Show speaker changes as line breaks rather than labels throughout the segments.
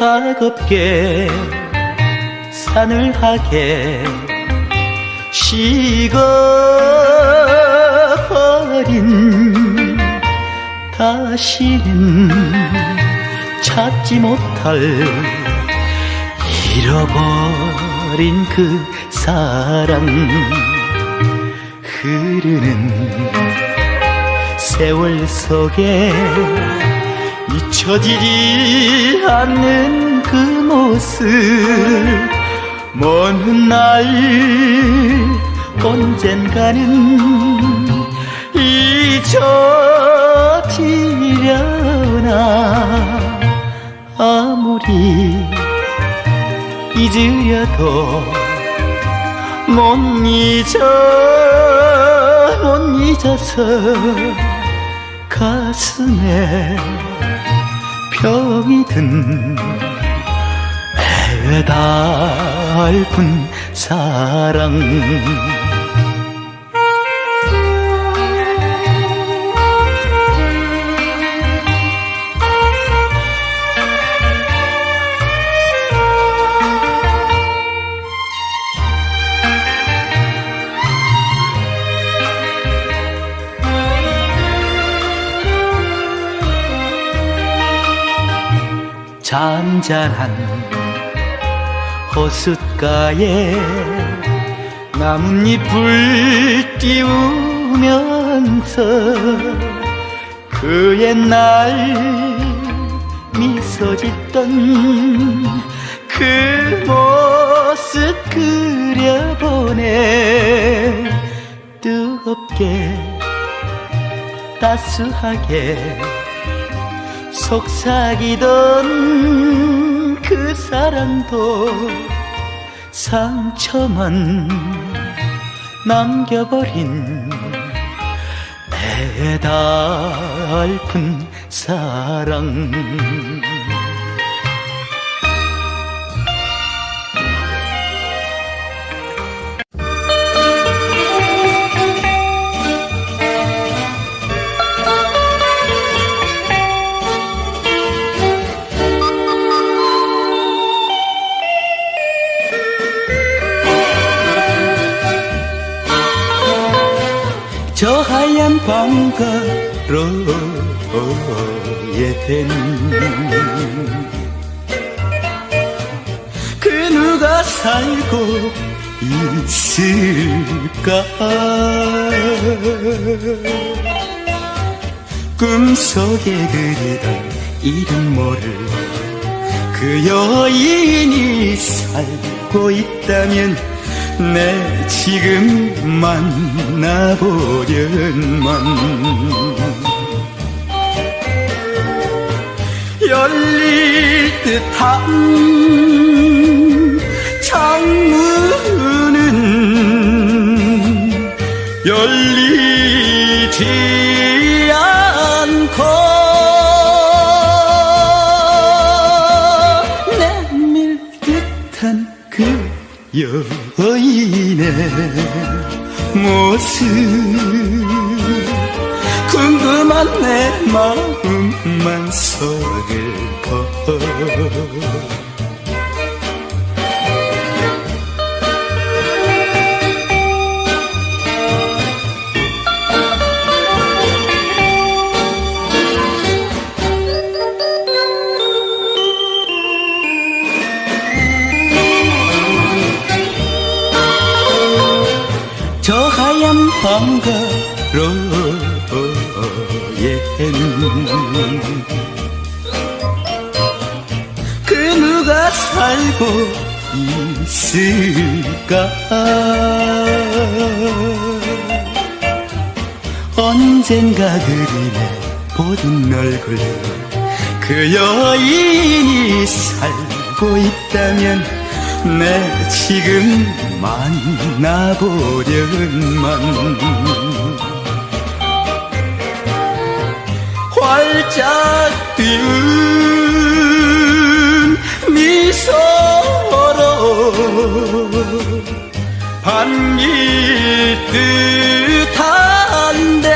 차갑게 사늘하게 식어버린 다시는 찾지 못할 잃어버린 그 사랑 흐르는 세월 속에 잊혀지지 않는 그 모습. 먼 훗날 언젠가는 잊혀지려나 아무리 잊으려도 못 잊어 못 잊어서 가슴에 병이 든 해달픈 사랑 잔잔한 호숫가에 나뭇잎을 띄우면서 그 옛날 미소 짓던 그 모습 그려보네 뜨겁게 따스하게 속삭이던 그 사랑도 상처만 남겨버린 애달픈 사랑 저 하얀 방가로에 된그 누가 살고 있을까? 꿈속에 그리던 이름 모를 그 여인이 살고 있다면 내 지금 만나보련만. 열릴 듯한 여인의 모습. 궁금한 내 마음만 서글퍼 방가로에는 그 누가 살고 있을까? 언젠가 그림에 보던 얼굴 그 여인이 살고 있다면 내 지금 만나보련만 활짝 띄운 미소로 반길 듯한데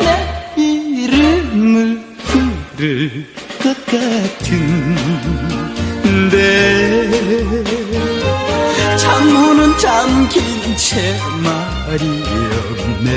내 이름을 흐를 것 같은데. 창문은 잠긴 채 말이 없네.